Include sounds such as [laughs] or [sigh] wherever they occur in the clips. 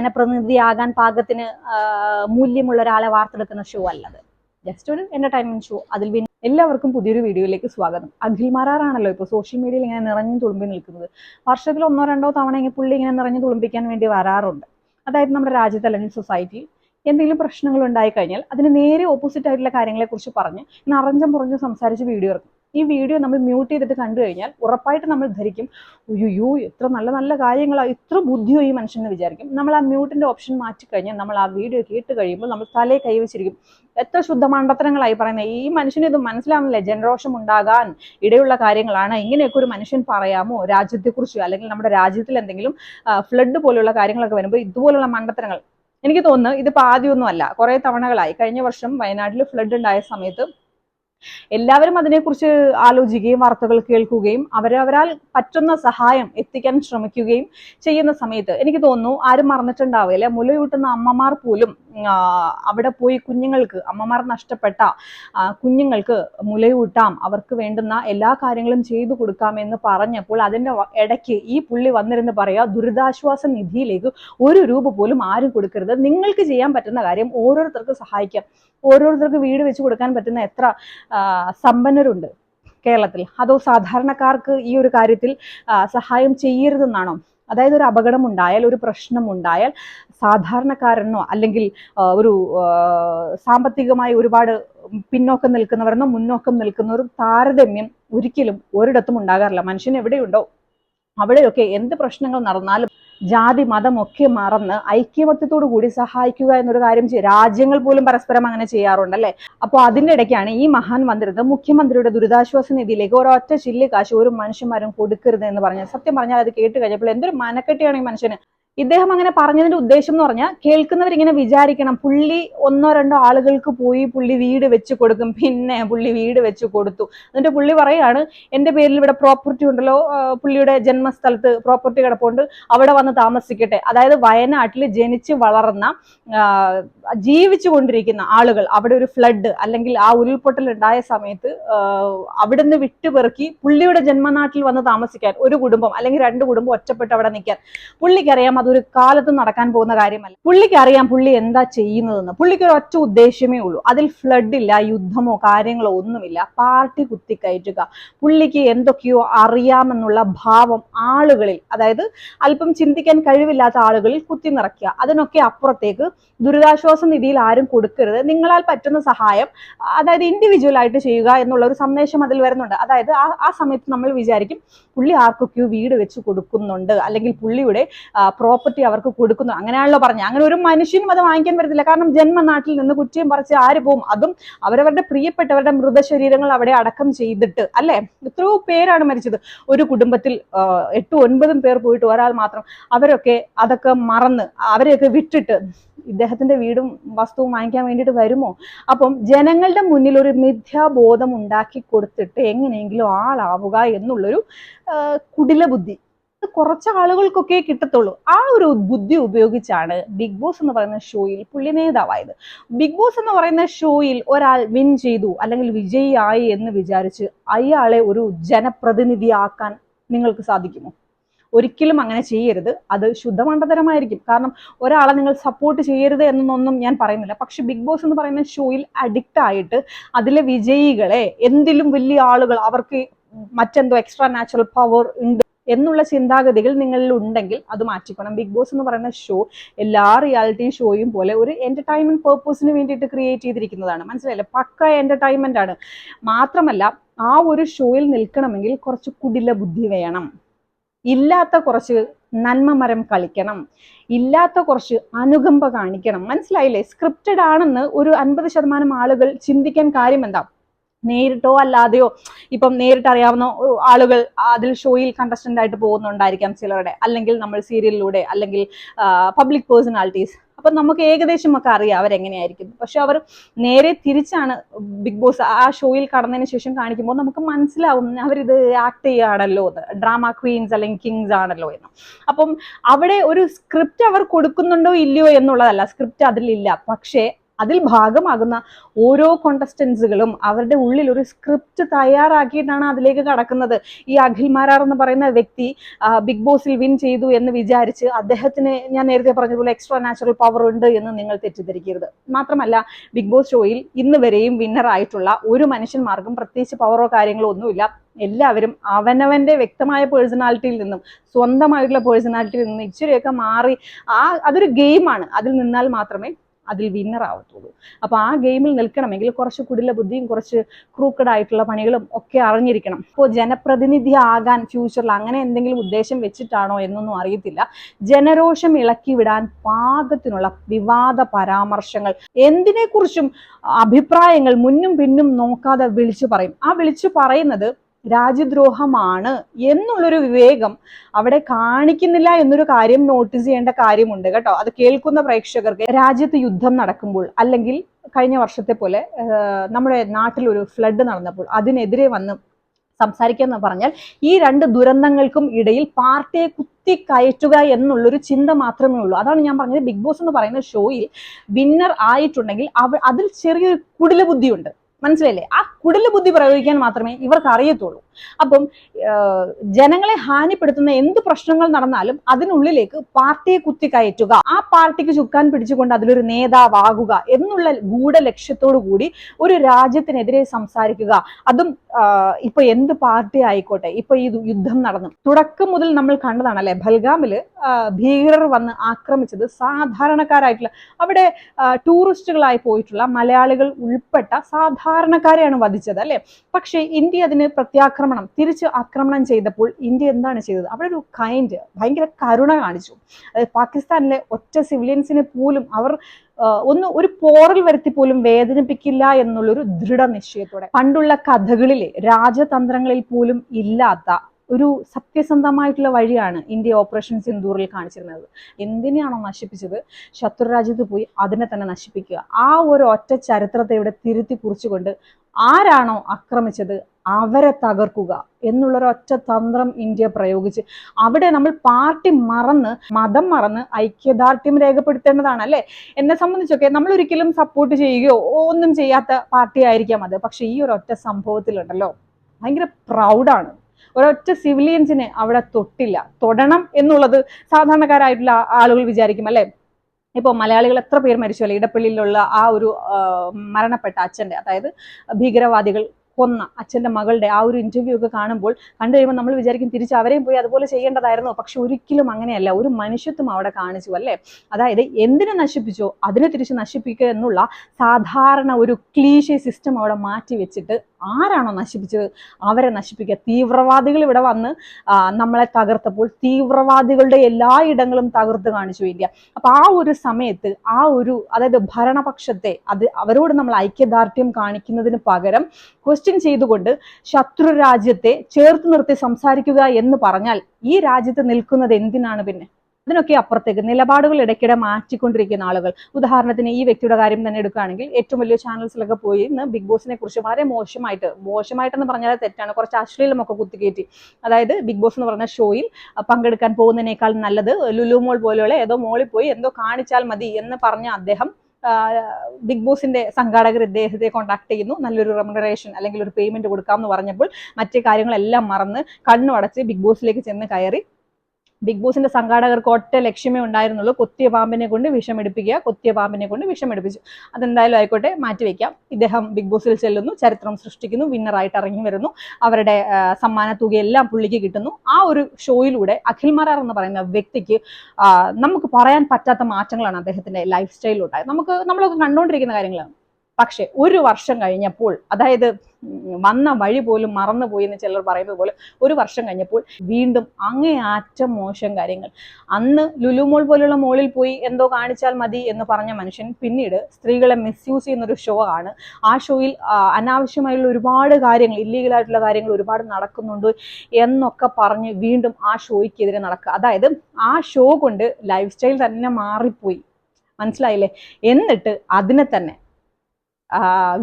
ജനപ്രതിനിധിയാകാൻ പാകത്തിന് മൂല്യമുള്ള ഒരാളെ വാർത്തെടുക്കുന്ന ഷോ അല്ലത്. ജസ്റ്റ് ഒരു എന്റർടൈൻമെന്റ് ഷോ അതിൽ എല്ലാവർക്കും പുതിയൊരു വീഡിയോയിലേക്ക് സ്വാഗതം. അഖിൽ മാറാറാണല്ലോ ഇപ്പോൾ സോഷ്യൽ മീഡിയയിൽ ഇങ്ങനെ നിറഞ്ഞു തുളുമ്പി നിൽക്കുന്നത്. വർഷത്തിൽ ഒന്നോ രണ്ടോ തവണ ഇങ്ങനെ പുള്ളി ഇങ്ങനെ നിറഞ്ഞു തുളുമ്പിക്കാൻ വേണ്ടി വരാറുണ്ട്. അതായത് നമ്മുടെ രാജ്യത്ത് അല്ലെങ്കിൽ സൊസൈറ്റിയിൽ എന്തെങ്കിലും പ്രശ്നങ്ങൾ ഉണ്ടായി കഴിഞ്ഞാൽ അതിന് നേരെ ഓപ്പോസിറ്റ് ആയിട്ടുള്ള കാര്യങ്ങളെക്കുറിച്ച് പറഞ്ഞ് നിറഞ്ഞം പുറഞ്ഞും സംസാരിച്ച് വീഡിയോ ഇറക്കും ഈ വീഡിയോ നമ്മൾ മ്യൂട്ട് ചെയ്തിട്ട് കണ്ടു കഴിഞ്ഞാൽ ഉറപ്പായിട്ട് നമ്മൾ ധരിക്കും. അയ്യോ എത്ര നല്ല നല്ല കാര്യങ്ങളാണ് ഇത്ര ബുദ്ധിയോ ഈ മനുഷ്യൻ എന്ന് വിചാരിക്കും. നമ്മൾ ആ മ്യൂട്ടിന്റെ ഓപ്ഷൻ മാറ്റി കഴിഞ്ഞാൽ നമ്മൾ ആ വീഡിയോ കേട്ട് കഴിയുമ്പോൾ നമ്മൾ തലേ കൈവച്ചിരിക്കും എത്ര ശുദ്ധ മണ്ടത്തരങ്ങളായി പറയുന്നത്. ഈ മനുഷ്യന് ഇത് മനസ്സിലാവുന്നില്ല? ജനരോഷം ഉണ്ടാകാൻ ഇടയുള്ള കാര്യങ്ങളാണ്. ഇങ്ങനെയൊക്കെ ഒരു മനുഷ്യൻ പറയാമോ? രാജ്യത്തെക്കുറിച്ച് അല്ലെങ്കിൽ നമ്മുടെ രാജ്യത്തിൽ എന്തെങ്കിലും ഫ്ലഡ് പോലെയുള്ള കാര്യങ്ങളൊക്കെ വരുമ്പോൾ ഇതുപോലുള്ള മണ്ടത്തരങ്ങൾ. എനിക്ക് തോന്നുന്നു ഇതിപ്പോൾ ആദ്യമൊന്നും അല്ല കുറേ തവണകളായി. കഴിഞ്ഞ വർഷം വയനാട്ടിൽ ഫ്ലഡ് ഉണ്ടായ സമയത്ത് എല്ലാവരും അതിനെക്കുറിച്ച് ആലോചിക്കുകയും വാർത്തകൾ കേൾക്കുകയും അവരവരാൽ പറ്റുന്ന സഹായം എത്തിക്കാൻ ശ്രമിക്കുകയും ചെയ്യുന്ന സമയത്ത് എനിക്ക് തോന്നുന്നു ആരും മറന്നിട്ടുണ്ടാവില്ല. മുലയൂട്ടുന്ന അമ്മമാർ പോലും അവിടെ പോയി കുഞ്ഞുങ്ങൾക്ക് അമ്മമാർ നഷ്ടപ്പെട്ട കുഞ്ഞുങ്ങൾക്ക് മുലയൂട്ടാം അവർക്ക് വേണ്ടുന്ന എല്ലാ കാര്യങ്ങളും ചെയ്തു കൊടുക്കാം എന്ന് പറഞ്ഞപ്പോൾ അതിന്റെ ഇടയ്ക്ക് ഈ പുള്ളി വന്നിരുന്ന് പറയാ ദുരിതാശ്വാസ നിധിയിലേക്ക് ഒരു രൂപ പോലും ആരും കൊടുക്കരുത്. നിങ്ങൾക്ക് ചെയ്യാൻ പറ്റുന്ന കാര്യം ഓരോരുത്തർക്ക് സഹായിക്കാം. ഓരോരുത്തർക്ക് വീട് വെച്ച് കൊടുക്കാൻ പറ്റുന്ന എത്ര സമ്പന്നരുണ്ട് കേരളത്തിൽ. അതോ സാധാരണക്കാർക്ക് ഈ ഒരു കാര്യത്തിൽ സഹായം ചെയ്യരുതെന്നാണോ? അതായത് ഒരു അപകടം ഉണ്ടായാൽ ഒരു പ്രശ്നം ഉണ്ടായാൽ സാധാരണക്കാരെന്നോ അല്ലെങ്കിൽ ഒരു സാമ്പത്തികമായി ഒരുപാട് പിന്നോക്കം നിൽക്കുന്നവരെന്നോ മുന്നോക്കം നിൽക്കുന്നവരും താരതമ്യം ഒരിക്കലും ഒരിടത്തും ഉണ്ടാകാറില്ല. മനുഷ്യൻ എവിടെയുണ്ടോ അവിടെയൊക്കെ എന്ത് പ്രശ്നങ്ങൾ നടന്നാലും ജാതി മതം ഒക്കെ മറന്ന് ഐക്യമത്യത്തോടു കൂടി സഹായിക്കുക എന്നൊരു കാര്യം രാജ്യങ്ങൾ പോലും പരസ്പരം അങ്ങനെ ചെയ്യാറുണ്ടല്ലേ? അപ്പോൾ അതിന്റെ ഇടയ്ക്കാണ് ഈ മഹാൻ വന്നിരുന്നത് മുഖ്യമന്ത്രിയുടെ ദുരിതാശ്വാസ നിധിയിലേക്ക് ഒരൊറ്റ ചില്ലി കാശ് ഒരു മനുഷ്യന്മാരും കൊടുക്കരുത് എന്ന് പറഞ്ഞത്. സത്യം പറഞ്ഞാൽ അത് കേട്ട് കഴിഞ്ഞപ്പോൾ എന്തൊരു മനക്കെട്ടിയാണ് ഈ മനുഷ്യന്. ഇദ്ദേഹം അങ്ങനെ പറഞ്ഞതിന്റെ ഉദ്ദേശം എന്ന് പറഞ്ഞാൽ കേൾക്കുന്നവർ ഇങ്ങനെ വിചാരിക്കണം പുള്ളി ഒന്നോ രണ്ടോ ആളുകൾക്ക് പോയി പുള്ളി വീട് വെച്ച് കൊടുക്കും പിന്നെ പുള്ളി വീട് വെച്ച് കൊടുത്തു. എന്നിട്ട് പുള്ളി പറയാണ് എന്റെ പേരിൽ ഇവിടെ പ്രോപ്പർട്ടി ഉണ്ടല്ലോ പുള്ളിയുടെ ജന്മസ്ഥലത്ത് പ്രോപ്പർട്ടി കിടപ്പുണ്ട് അവിടെ വന്ന് താമസിക്കട്ടെ. അതായത് വയനാട്ടിൽ ജനിച്ച് വളർന്ന ജീവിച്ചു കൊണ്ടിരിക്കുന്ന ആളുകൾ അവിടെ ഒരു ഫ്ലഡ് അല്ലെങ്കിൽ ആ ഉരുൾപൊട്ടൽ ഉണ്ടായ സമയത്ത് അവിടുന്ന് വിട്ടുപെറുക്കി പുള്ളിയുടെ ജന്മനാട്ടിൽ വന്ന് താമസിക്കാൻ ഒരു കുടുംബം അല്ലെങ്കിൽ രണ്ട് കുടുംബം ഒറ്റപ്പെട്ട് അവിടെ നിൽക്കാൻ. പുള്ളിക്കറിയാം അതൊരു കാലത്തും നടക്കാൻ പോകുന്ന കാര്യമല്ല. പുള്ളിക്ക് അറിയാം പുള്ളി എന്താ ചെയ്യുന്നതെന്ന്. പുള്ളിക്ക് ഒരു ഒറ്റ ഉദ്ദേശമേ ഉള്ളൂ. അതിൽ ഫ്ലഡ് ഇല്ല യുദ്ധമോ കാര്യങ്ങളോ ഒന്നുമില്ല. പാർട്ടി കുത്തിക്കയറ്റുക പുള്ളിക്ക് എന്തൊക്കെയോ അറിയാമെന്നുള്ള ഭാവം ആളുകളിൽ അതായത് അല്പം ചിന്തിക്കാൻ കഴിവില്ലാത്ത ആളുകളിൽ കുത്തി നിറയ്ക്കുക. അതിനൊക്കെ അപ്പുറത്തേക്ക് ദുരിതാശ്വാസ നിധിയിൽ ആരും കൊടുക്കരുത്. നിങ്ങളാൽ പറ്റുന്ന സഹായം അതായത് ഇൻഡിവിജ്വൽ ആയിട്ട് ചെയ്യുക എന്നുള്ള ഒരു സന്ദേശം അതിൽ വരുന്നുണ്ട്. അതായത് ആ ആ സമയത്ത് നമ്മൾ വിചാരിക്കും പുള്ളി ആർക്കൊക്കെയോ വീട് വെച്ച് കൊടുക്കുന്നുണ്ട്. അല്ലെങ്കിൽ പുള്ളിയുടെ പ്രോപ്പർട്ടി അവർക്ക് കൊടുക്കുന്നു. അങ്ങനെയാണല്ലോ പറഞ്ഞത്. അങ്ങനെ ഒരു മനുഷ്യനും അത് വാങ്ങിക്കാൻ പറ്റത്തില്ല. കാരണം ജന്മനാട്ടിൽ നിന്ന് കുറ്റിയും പറിച്ച് ആര് പോവും? അതും അവരവരുടെ പ്രിയപ്പെട്ടവരുടെ മൃതശരീരങ്ങൾ അവിടെ അടക്കം ചെയ്തിട്ട് അല്ലെ? എത്രയോ പേരാണ് മരിച്ചത്. ഒരു കുടുംബത്തിൽ എട്ടും ഒൻപതും പേർ പോയിട്ട് ഒരാൾ മാത്രം അവരൊക്കെ അതൊക്കെ മറന്ന് അവരെയൊക്കെ വിട്ടിട്ട് ഇദ്ദേഹത്തിന്റെ വീടും വസ്തുവും വാങ്ങിക്കാൻ വേണ്ടിയിട്ട് വരുമോ? അപ്പം ജനങ്ങളുടെ മുന്നിൽ ഒരു മിഥ്യാബോധം ഉണ്ടാക്കി കൊടുത്തിട്ട് എങ്ങനെയെങ്കിലും ആളാവുക എന്നുള്ളൊരു കുടില ബുദ്ധി കുറച്ച് ആളുകൾക്കൊക്കെ കിട്ടത്തുള്ളൂ. ആ ഒരു ബുദ്ധി ഉപയോഗിച്ചാണ് ബിഗ് ബോസ് എന്ന് പറയുന്ന ഷോയിൽ പുള്ളി നേതാവായത്. ബിഗ് ബോസ് എന്ന് പറയുന്ന ഷോയിൽ ഒരാൾ വിൻ ചെയ്തു അല്ലെങ്കിൽ വിജയിയായി എന്ന് വിചാരിച്ച് അയാളെ ഒരു ജനപ്രതിനിധിയാക്കാൻ നിങ്ങൾക്ക് സാധിക്കുമോ? ഒരിക്കലും അങ്ങനെ ചെയ്യരുത്. അത് ശുദ്ധമണ്ഡതരമായിരിക്കും കാരണം ഒരാളെ നിങ്ങൾ സപ്പോർട്ട് ചെയ്യരുത് എന്നൊന്നും ഞാൻ പറയുന്നില്ല. പക്ഷെ ബിഗ് ബോസ് എന്ന് പറയുന്ന ഷോയിൽ അഡിക്റ്റ് ആയിട്ട് അതിലെ വിജയികളെ എന്തിലും വലിയ ആളുകൾ അവർക്ക് മറ്റെന്തോ എക്സ്ട്രാ നാച്ചുറൽ പവർ ഉണ്ട് എന്നുള്ള ചിന്താഗതികൾ നിങ്ങളിൽ ഉണ്ടെങ്കിൽ അത് മാറ്റിക്കണം. ബിഗ് ബോസ് എന്ന് പറയുന്ന ഷോ എല്ലാ റിയാലിറ്റി ഷോയും പോലെ ഒരു എന്റർടൈൻമെന്റ് പേർപ്പസിന് വേണ്ടിയിട്ട് ക്രിയേറ്റ് ചെയ്തിരിക്കുന്നതാണ്. മനസ്സിലായില്ലേ? പക്ക എന്റർടൈൻമെന്റ് ആണ്. മാത്രമല്ല ആ ഒരു ഷോയിൽ നിൽക്കണമെങ്കിൽ കുറച്ച് കുടില ബുദ്ധി വേണം. ഇല്ലാത്ത കുറച്ച് നന്മ മരം കളിക്കണം. ഇല്ലാത്ത കുറച്ച് അനുകമ്പ കാണിക്കണം. മനസ്സിലായില്ലേ? സ്ക്രിപ്റ്റഡ് ആണെന്ന് ഒരു അൻപത് ശതമാനം ആളുകൾ ചിന്തിക്കാൻ കാര്യം എന്താ? നേരിട്ടോ അല്ലാതെയോ ഇപ്പം നേരിട്ട് അറിയാവുന്ന ആളുകൾ അതിൽ ഷോയിൽ കണ്ടസ്റ്റന്റ് ആയിട്ട് പോകുന്നുണ്ടായിരിക്കാം ചിലരുടെ. അല്ലെങ്കിൽ നമ്മൾ സീരിയലിലൂടെ അല്ലെങ്കിൽ പബ്ലിക് പേഴ്സണാലിറ്റീസ് അപ്പം നമുക്ക് ഏകദേശം ഒക്കെ അറിയാം അവരെങ്ങനെയായിരിക്കും പക്ഷെ അവർ നേരെ തിരിച്ചാണ് ബിഗ് ബോസ് ആ ഷോയിൽ കടന്നതിന് ശേഷം കാണിക്കുമ്പോൾ നമുക്ക് മനസ്സിലാവും അവരിത് ആക്ട് ചെയ്യുകയാണല്ലോ ഡ്രാമ ക്വീൻസ് അല്ലെങ്കിൽ കിങ്സ് ആണല്ലോ എന്ന്. അപ്പം അവിടെ ഒരു സ്ക്രിപ്റ്റ് അവർ കൊടുക്കുന്നുണ്ടോ ഇല്ലയോ എന്നുള്ളതല്ല. സ്ക്രിപ്റ്റ് അതിലില്ല. പക്ഷേ അതിൽ ഭാഗമാകുന്ന ഓരോ കോണ്ടസ്റ്റൻസുകളും അവരുടെ ഉള്ളിൽ ഒരു സ്ക്രിപ്റ്റ് തയ്യാറാക്കിയിട്ടാണ് അതിലേക്ക് കടക്കുന്നത്. ഈ അഖിൽ മാരാർ എന്ന് പറയുന്ന വ്യക്തി ബിഗ് ബോസിൽ വിൻ ചെയ്തു എന്ന് വിചാരിച്ച് അദ്ദേഹത്തിന് ഞാൻ നേരത്തെ പറഞ്ഞതുപോലെ എക്സ്ട്രാ നാച്ചുറൽ പവർ ഉണ്ട് എന്ന് നിങ്ങൾ തെറ്റിദ്ധരിക്കരുത്. മാത്രമല്ല ബിഗ് ബോസ് ഷോയിൽ ഇന്ന് വരെയും വിന്നർ ആയിട്ടുള്ള ഒരു മനുഷ്യന്മാർക്കും പ്രത്യേകിച്ച് പവറോ കാര്യങ്ങളോ ഒന്നുമില്ല. എല്ലാവരും അവനവന്റെ വ്യക്തമായ പേഴ്സണാലിറ്റിയിൽ നിന്നും സ്വന്തമായിട്ടുള്ള പേഴ്സണാലിറ്റിയിൽ നിന്നും ഇച്ചിരിയൊക്കെ മാറി ആ അതൊരു ഗെയിമാണ് അതിൽ നിന്നാൽ മാത്രമേ അതിൽ വിന്നർ ആവത്തുള്ളൂ. അപ്പൊ ആ ഗെയിമിൽ നിൽക്കണമെങ്കിൽ കുറച്ച് കുടില ബുദ്ധിയും കുറച്ച് ക്രൂക്കഡ് ആയിട്ടുള്ള പണികളും ഒക്കെ അറിഞ്ഞിരിക്കണം. ഇപ്പോൾ ജനപ്രതിനിധി ആകാൻ ഫ്യൂച്ചറിൽ അങ്ങനെ എന്തെങ്കിലും ഉദ്ദേശം വെച്ചിട്ടാണോ എന്നൊന്നും അറിയത്തില്ല. ജനരോഷം ഇളക്കി വിടാൻ പാകത്തിനുള്ള വിവാദ പരാമർശങ്ങൾ എന്തിനെക്കുറിച്ചും അഭിപ്രായങ്ങൾ മുന്നും പിന്നും നോക്കാതെ വിളിച്ചു പറയും. ആ വിളിച്ചു പറയുന്നത് രാജ്യദ്രോഹമാണ് എന്നുള്ളൊരു വിവേകം അവിടെ കാണിക്കുന്നില്ല എന്നൊരു കാര്യം നോട്ടീസ് ചെയ്യേണ്ട കാര്യമുണ്ട് കേട്ടോ. അത് കേൾക്കുന്ന പ്രേക്ഷകർക്ക് രാജ്യത്ത് യുദ്ധം നടക്കുമ്പോൾ അല്ലെങ്കിൽ കഴിഞ്ഞ വർഷത്തെ പോലെ നമ്മുടെ നാട്ടിലൊരു ഫ്ലഡ് നടന്നപ്പോൾ അതിനെതിരെ വന്ന് സംസാരിക്കുക എന്ന് പറഞ്ഞാൽ ഈ രണ്ട് ദുരന്തങ്ങൾക്കും ഇടയിൽ പാർട്ടിയെ കുത്തി കയറ്റുക എന്നുള്ളൊരു ചിന്ത മാത്രമേ ഉള്ളൂ. അതാണ് ഞാൻ പറഞ്ഞത്. ബിഗ് ബോസ് എന്ന് പറയുന്ന ഷോയിൽ വിന്നർ ആയിട്ടുണ്ടെങ്കിൽ അവ അതിൽ ചെറിയൊരു കുടില ബുദ്ധിയുണ്ട് ആ കുടില ബുദ്ധി പ്രയോഗിക്കാൻ മാത്രമേ ഇവർക്ക് അറിയത്തുള്ളൂ. അപ്പം ജനങ്ങളെ ഹാനിപ്പെടുത്തുന്ന എന്ത് പ്രശ്നങ്ങൾ നടന്നാലും അതിനുള്ളിലേക്ക് പാർട്ടിയെ കുത്തി കയറ്റുക ആ പാർട്ടിക്ക് ചുക്കാൻ പിടിച്ചുകൊണ്ട് അതിലൊരു നേതാവാകുക എന്നുള്ള ഗൂഢ ലക്ഷ്യത്തോടു കൂടി ഒരു രാജ്യത്തിനെതിരെ സംസാരിക്കുക. അതും ഇപ്പൊ എന്ത് പാർട്ടി ആയിക്കോട്ടെ ഇപ്പൊ ഈ യുദ്ധം നടന്നു. തുടക്കം മുതൽ നമ്മൾ കണ്ടതാണ് അല്ലെ ബൽഗാമിൽ ഭീകരർ വന്ന് ആക്രമിച്ചത് സാധാരണക്കാരായിട്ടുള്ള അവിടെ ടൂറിസ്റ്റുകളായി പോയിട്ടുള്ള മലയാളികൾ ഉൾപ്പെട്ട സാധാരണക്കാരെയാണ് വധിച്ചത് അല്ലെ പക്ഷേ ഇന്ത്യ അതിന് പ്രത്യാക്രമണം തിരിച്ച് ആക്രമണം ചെയ്തപ്പോൾ ഇന്ത്യ എന്താണ് ചെയ്തത്? അവിടെ ഒരു കൈൻഡ് ഭയങ്കര കരുണ കാണിച്ചു. അതായത് പാകിസ്ഥാനിലെ ഒറ്റ സിവിലിയൻസിനെ പോലും അവർ ഒന്ന് ഒരു പോറൽ വരുത്തി പോലും വേദനിപ്പിക്കില്ല എന്നുള്ളൊരു ദൃഢനിശ്ചയത്തോടെ. പണ്ടുള്ള കഥകളിലെ രാജതന്ത്രങ്ങളിൽ പോലും ഇല്ലാത്ത ഒരു സത്യസന്ധമായിട്ടുള്ള വഴിയാണ് ഇന്ത്യ ഓപ്പറേഷൻ സിന്ദൂറിൽ കാണിച്ചിരുന്നത്. എന്തിനെയാണോ നശിപ്പിച്ചത്? ശത്രുരാജ്യത്ത് പോയി അതിനെ തന്നെ നശിപ്പിക്കുക. ആ ഒരു ഒറ്റ ചരിത്രത്തെ ഇവിടെ തിരുത്തി കുറിച്ചുകൊണ്ട് ആരാണോ ആക്രമിച്ചത്? അവരെ തകർക്കുക എന്നുള്ളൊരൊറ്റ തന്ത്രം ഇന്ത്യ പ്രയോഗിച്ച് അവിടെ നമ്മൾ പാർട്ടി മറന്ന് മതം മറന്ന് ഐക്യദാർഢ്യം രേഖപ്പെടുത്തേണ്ടതാണ് അല്ലെ? എന്നെ സംബന്ധിച്ചൊക്കെ നമ്മൾ ഒരിക്കലും സപ്പോർട്ട് ചെയ്യുകയോ ഒന്നും ചെയ്യാത്ത പാർട്ടി ആയിരിക്കാം അത്. പക്ഷെ ഈ ഒരു ഒറ്റ സംഭവത്തിലുണ്ടല്ലോ. ഭയങ്കര പ്രൗഡാണ് ഒരൊറ്റ സിവിലിയൻസിനെ അവിടെ തൊട്ടില്ല. തൊടണം എന്നുള്ളത് സാധാരണക്കാരായിട്ടുള്ള ആളുകൾ വിചാരിക്കും അല്ലെ? ഇപ്പോൾ മലയാളികൾ എത്ര പേർ മരിച്ചു അല്ലെ? ഇടപ്പള്ളിയിലുള്ള ആ ഒരു മരണപ്പെട്ട അച്ഛന്റെ അതായത് ഭീകരവാദികൾ കൊന്ന അച്ഛന്റെ മകളുടെ ആ ഒരു ഇന്റർവ്യൂ ഒക്കെ കാണുമ്പോൾ കണ്ടു കഴിയുമ്പോൾ നമ്മൾ വിചാരിക്കും തിരിച്ച് അവരെയും പോയി അതുപോലെ ചെയ്യേണ്ടതായിരുന്നു. പക്ഷെ ഒരിക്കലും അങ്ങനെയല്ല. ഒരു മനുഷ്യത്വം അവിടെ കാണിച്ചു അല്ലേ? അതായത് എന്തിനെ നശിപ്പിച്ചോ അതിനെ തിരിച്ച് നശിപ്പിക്കുക എന്നുള്ള സാധാരണ ഒരു ക്ലീശ സിസ്റ്റം അവിടെ മാറ്റി വെച്ചിട്ട് ആരാണോ നശിപ്പിച്ചത്? അവരെ നശിപ്പിക്കുക. തീവ്രവാദികൾ ഇവിടെ വന്ന് നമ്മളെ തകർത്തപ്പോൾ തീവ്രവാദികളുടെ എല്ലാ ഇടങ്ങളും തകർത്ത് കാണിച്ചു ഇന്ത്യ അപ്പൊ ആ ഒരു സമയത്ത് ആ ഒരു അതായത് ഭരണപക്ഷത്തെ അത് അവരോട് നമ്മൾ ഐക്യദാർഢ്യം കാണിക്കുന്നതിന് പകരം ക്വസ്റ്റ്യൻ ചെയ്തുകൊണ്ട് ശത്രു രാജ്യത്തെ ചേർത്ത് നിർത്തി സംസാരിക്കുക എന്ന് പറഞ്ഞാൽ ഈ രാജ്യത്ത് നിൽക്കുന്നത് എന്തിനാണ് പിന്നെ? അതിനൊക്കെ അപ്പുറത്തേക്ക് നിലപാടുകൾ ഇടയ്ക്കിടെ മാറ്റിക്കൊണ്ടിരിക്കുന്ന ആളുകൾ. ഉദാഹരണത്തിന് ഈ വ്യക്തിയുടെ കാര്യം തന്നെ എടുക്കുകയാണെങ്കിൽ ഏറ്റവും വലിയ ചാനൽസിലൊക്കെ പോയി ഇന്ന് ബിഗ് ബോസിനെ കുറിച്ച് വളരെ മോശമായിട്ട് മോശമായിട്ടെന്ന് പറഞ്ഞാൽ തെറ്റാണ്. കുറച്ച് അശ്ലീലമൊക്കെ കുത്തിക്കയറ്റി അതായത് ബിഗ് ബോസ് എന്ന് പറഞ്ഞ ഷോയിൽ പങ്കെടുക്കാൻ പോകുന്നതിനേക്കാൾ നല്ലത് ലുലു മോൾ പോലെയുള്ള ഏതോ മോളിൽ പോയി എന്തോ കാണിച്ചാൽ മതി എന്ന് പറഞ്ഞ അദ്ദേഹം ബിഗ് ബോസിന്റെ സംഘാടകർ ഇദ്ദേഹത്തെ കോൺടാക്ട് ചെയ്യുന്നു. നല്ലൊരു റെമുനറേഷൻ അല്ലെങ്കിൽ ഒരു പേയ്മെന്റ് കൊടുക്കാമെന്ന് പറഞ്ഞപ്പോൾ മറ്റു കാര്യങ്ങളെല്ലാം മറന്ന് കണ്ണു അടച്ച് ബിഗ് ബോസിലേക്ക് ചെന്ന് കയറി ബിഗ് ബോസിന്റെ സംഘാടകർക്ക് ഒറ്റ ലക്ഷ്യമേ ഉണ്ടായിരുന്നുള്ളൂ. കൊത്തിയ പാമ്പിനെ കൊണ്ട് വിഷമെടുപ്പിക്കുക കൊത്തിയ പാമ്പിനെ കൊണ്ട് വിഷമെടുപ്പിച്ചു. അതെന്തായാലും ആയിക്കോട്ടെ മാറ്റിവെക്കാം ഇദ്ദേഹം ബിഗ് ബോസിൽ ചെല്ലുന്നു ചരിത്രം സൃഷ്ടിക്കുന്നു വിന്നറായിട്ട് ഇറങ്ങി വരുന്നു. അവരുടെ സമ്മാന തുകയെല്ലാം പുള്ളിക്ക് കിട്ടുന്നു. ആ ഒരു ഷോയിലൂടെ അഖിൽ മറാർ എന്ന് പറയുന്ന വ്യക്തിക്ക് നമുക്ക് പറയാൻ പറ്റാത്ത മാറ്റങ്ങളാണ് അദ്ദേഹത്തിന്റെ ലൈഫ് സ്റ്റൈലിലുണ്ടായത് നമുക്ക് നമ്മളൊക്കെ കണ്ടുകൊണ്ടിരിക്കുന്ന കാര്യങ്ങളാണ്. പക്ഷെ ഒരു വർഷം കഴിഞ്ഞപ്പോൾ അതായത് വന്ന വഴി പോലും മറന്നുപോയി എന്ന് ചിലർ പറയുന്നത് പോലെ ഒരു വർഷം കഴിഞ്ഞപ്പോൾ വീണ്ടും അങ്ങേയറ്റം മോശം കാര്യങ്ങൾ. അന്ന് ലുലുമോൾ പോലുള്ള മോളിൽ പോയി എന്തോ കാണിച്ചാൽ മതി എന്ന് പറഞ്ഞ മനുഷ്യൻ പിന്നീട് സ്ത്രീകളെ മിസ്യൂസ് ചെയ്യുന്ന ഒരു ഷോ ആണ്. ആ ഷോയിൽ അനാവശ്യമായുള്ള ഒരുപാട് കാര്യങ്ങൾ ഇല്ലീഗലായിട്ടുള്ള കാര്യങ്ങൾ ഒരുപാട് നടക്കുന്നുണ്ട് എന്നൊക്കെ പറഞ്ഞ് വീണ്ടും ആ ഷോയ്ക്കെതിരെ നടക്കുക. അതായത് ആ ഷോ കൊണ്ട് ലൈഫ് സ്റ്റൈൽ തന്നെ മാറിപ്പോയി. മനസ്സിലായില്ലേ? എന്നിട്ട് അതിനെ തന്നെ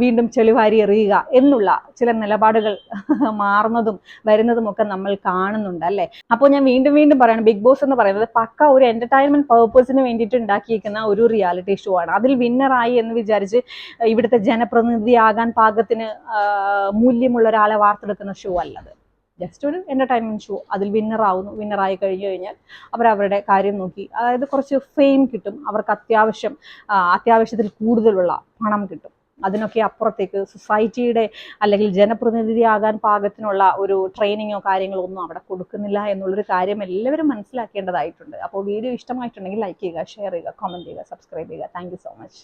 വീണ്ടും ചെളിവാരി എറിയുക എന്നുള്ള ചില നിലപാടുകൾ [laughs] മാറുന്നതും വരുന്നതും ഒക്കെ നമ്മൾ കാണുന്നുണ്ട് അല്ലെ? അപ്പോൾ ഞാൻ വീണ്ടും വീണ്ടും പറയണം ബിഗ് ബോസ് എന്ന് പറയുന്നത് പക്ക ഒരു എന്റർടൈൻമെന്റ് പർപ്പസിന് വേണ്ടിയിട്ട് ഉണ്ടാക്കിയിരിക്കുന്ന ഒരു റിയാലിറ്റി ഷോ ആണ്. അതിൽ വിന്നറായി എന്ന് വിചാരിച്ച് ഇവിടുത്തെ ജനപ്രതിനിധിയാകാൻ പാകത്തിന് മൂല്യമുള്ള ഒരാളെ വാർത്തെടുക്കുന്ന ഷോ അല്ലത്. ജസ്റ്റ് ഒരു എന്റർടൈൻമെന്റ് ഷോ അതിൽ വിന്നറാവുന്നു വിന്നറായി കഴിഞ്ഞു കഴിഞ്ഞാൽ അവർ അവരുടെ കാര്യം നോക്കി. അതായത് കുറച്ച് ഫെയിം കിട്ടും. അവർക്ക് അത്യാവശ്യം അത്യാവശ്യത്തിൽ കൂടുതലുള്ള പണം കിട്ടും. അതിനൊക്കെ അപ്പുറത്തേക്ക് സൊസൈറ്റിയുടെ അല്ലെങ്കിൽ ജനപ്രതിനിധിയാകാൻ പാകത്തിനുള്ള ഒരു ട്രെയിനിങ്ങോ കാര്യങ്ങളോ ഒന്നും അവിടെ കൊടുക്കുന്നില്ല എന്നുള്ളൊരു കാര്യം എല്ലാവരും മനസ്സിലാക്കേണ്ടതായിട്ടുണ്ട്. അപ്പോൾ വീഡിയോ ഇഷ്ടമായിട്ടുണ്ടെങ്കിൽ ലൈക്ക് ചെയ്യുക ഷെയർ ചെയ്യുക കമന്റ് ചെയ്യുക സബ്സ്ക്രൈബ് ചെയ്യുക. Thank so much